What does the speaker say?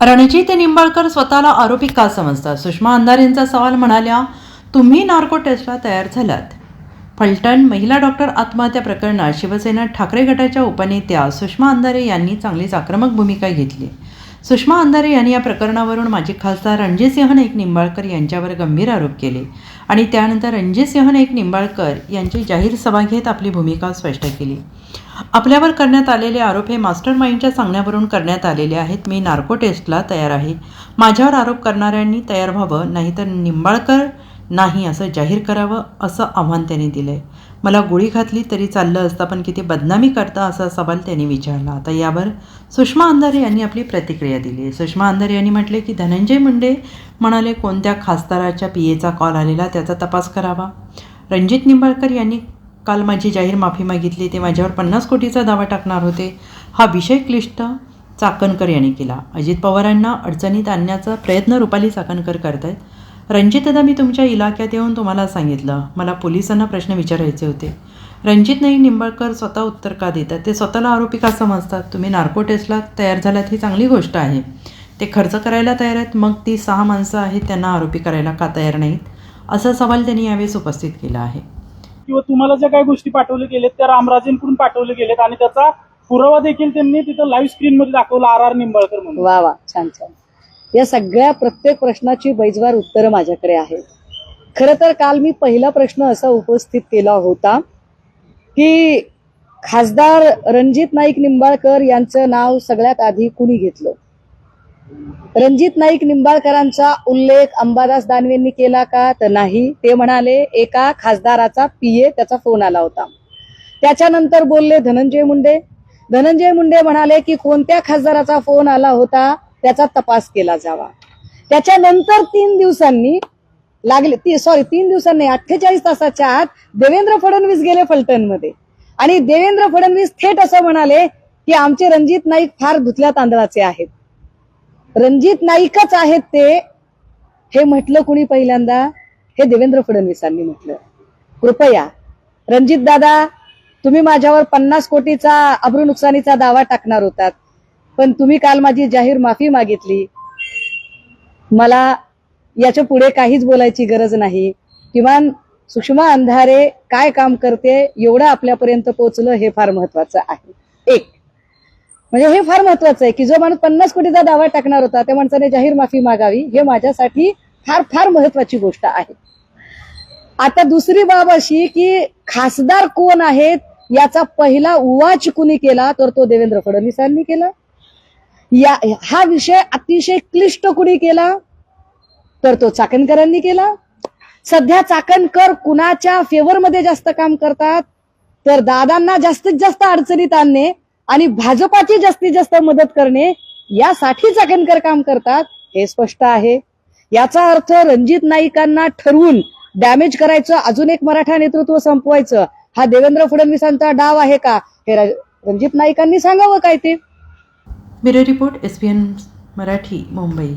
रणजित निंबाळकर स्वतःला आरोपी का समजतात? सुषमा अंधारेंचा सवाल म्हणाल्या तुम्ही नार्को टेस्टला तयार झालात. फलटण महिला डॉक्टर आत्महत्या प्रकरणात शिवसेना ठाकरे गटाच्या उपनेत्या सुषमा अंधारे यांनी चांगलीच आक्रमक भूमिका घेतली. सुषमा अंधारे यांनी या प्रकरणावरून माजी खासदार रणजितसिंह नाईक निंबाळकर यांच्यावर गंभीर आरोप केले आणि त्यानंतर रणजितसिंह नाईक निंबाळकर यांची जाहीर सभा घेत आपली भूमिका स्पष्ट केली. आपल्यावर करण्यात आलेले आरोप हे मास्टर माइंडच्या सांगण्यावरून करण्यात आलेले आहेत. मी नार्को टेस्टला तयार आहे. माझ्यावर आरोप करणाऱ्यांनी तयार व्हावं नाहीतर निंबाळकर नाही असं जाहीर करावं असं आव्हान त्यांनी दिलं आहे मला गोळी घातली तरी चाललं असतं पण किती बदनामी करता असा सवाल त्यांनी विचारला. आता यावर सुषमा अंधारे यांनी आपली प्रतिक्रिया दिली आहे. सुषमा अंधारे यांनी म्हटले की धनंजय मुंडे म्हणाले कोणत्या खासदाराच्या पी एचा कॉल आलेला त्याचा तपास करावा रणजित निंबाळकर यांनी काल माझी जाहीर माफी मागितली ते माझ्यावर पन्नास कोटीचा दावा टाकणार होते. हा विषय क्लिष्ट चाकणकर यांनी केला. अजित पवारांना अडचणीत आणण्याचा प्रयत्न रुपाली चाकणकर करत आहेत रणजितदा मी तुमच्या इलाक्यात येऊन तुम्हाला सांगितलं. मला पोलिसांना प्रश्न विचारायचे होते. रणजित नाईक निंबाळकर स्वतः उत्तर का देतात? ते स्वतःला आरोपी का समजतात? तुम्ही नार्को टेस्टला तयार झालात ही चांगली गोष्ट आहे. ते खर्च करायला तयार आहेत मग ती सहा माणसं आहेत त्यांना आरोपी करायला का तयार नाहीत? असा सवाल त्यांनी यावेळेस उपस्थित केला आहे. किंवा तुम्हाला ज्या काही गोष्टी पाठवल्या गेलेत त्या रामराजेंकडून पाठवल्या गेलेत आणि त्याचा पुरावा देखील त्यांनी तिथं लाईव्ह स्क्रीन मध्ये दाखवला आर आर निंबाळकर म्हणून. वा वा छान छान. या सगळ्या प्रत्येक प्रश्नाची बैजवार उत्तरं माझ्याकडे आहेत. खरं तर काल मी पहिला प्रश्न असा उपस्थित केला होता की खासदार रणजित नाईक निंबाळकर यांचं नाव सगळ्यात आधी कुणी घेतलं? रणजित नाईक निंबाळकरांचा उल्लेख अंबादास दानवेंनी केला का तर नाही? ते म्हणाले एका खासदाराचा पीए त्याचा फोन आला होता. त्याच्यानंतर बोलले धनंजय मुंडे. धनंजय मुंडे म्हणाले की कोणत्या खासदाराचा फोन आला होता त्याचा तपास केला जावा. त्याच्यानंतर तीन दिवसांनी लागले ती सॉरी तीन दिवसांनी अठ्ठेचाळीस तासाच्या आत देवेंद्र फडणवीस गेले फलटणमध्ये. आणि देवेंद्र फडणवीस थेट असं म्हणाले की आमचे रणजित नाईक फार धुतल्या तांदळाचे आहेत. रणजित नाईकच आहेत ते. हे म्हटलं कुणी पहिल्यांदा? हे देवेंद्र फडणवीसांनी म्हटलं. कृपया. रणजित दादा तुम्ही माझ्यावर पन्नास कोटीचा अब्रू नुकसानीचा दावा टाकणार होतात पण तुम्ही काल माझी जाहीर माफी मागितली. मला याच्यापुढे काहीच बोलायची गरज नाही. किमान सुषमा अंधारे काय काम करते एवढं आपल्यापर्यंत पोहोचलं हे फार महत्वाचं आहे. एक. म्हणजे हे फार महत्वाचं आहे की जो माणूस पन्नास कोटीचा दावा टाकणार होता त्या माणसाने जाहीर माफी मागावी हे माझ्यासाठी फार फार महत्वाची गोष्ट आहे. आता दुसरी बाब अशी की खासदार कोण आहेत याचा पहिला उवाच कुणी केला तर तो देवेंद्र फडणवीसांनी केला. या हा विषय अतिशय क्लिष्ट कुणी केला तर तो चाकणकरांनी केला. सध्या चाकणकर कुणाच्या फेवरमध्ये जास्त काम करतात तर दादांना जास्तीत जास्त अडचणीत आणणे आणि भाजपाची जास्तीत जास्त मदत करणे यासाठी चाकणकर काम करतात हे स्पष्ट आहे. याचा अर्थ रणजित नाईकांना ठरवून डॅमेज करायचं अजून एक मराठा नेतृत्व संपवायचं. हा देवेंद्र फडणवीसांचा डाव आहे का? हे रणजित नाईकांनी सांगावं काय ते? Bureau report S Marathi Mumbai.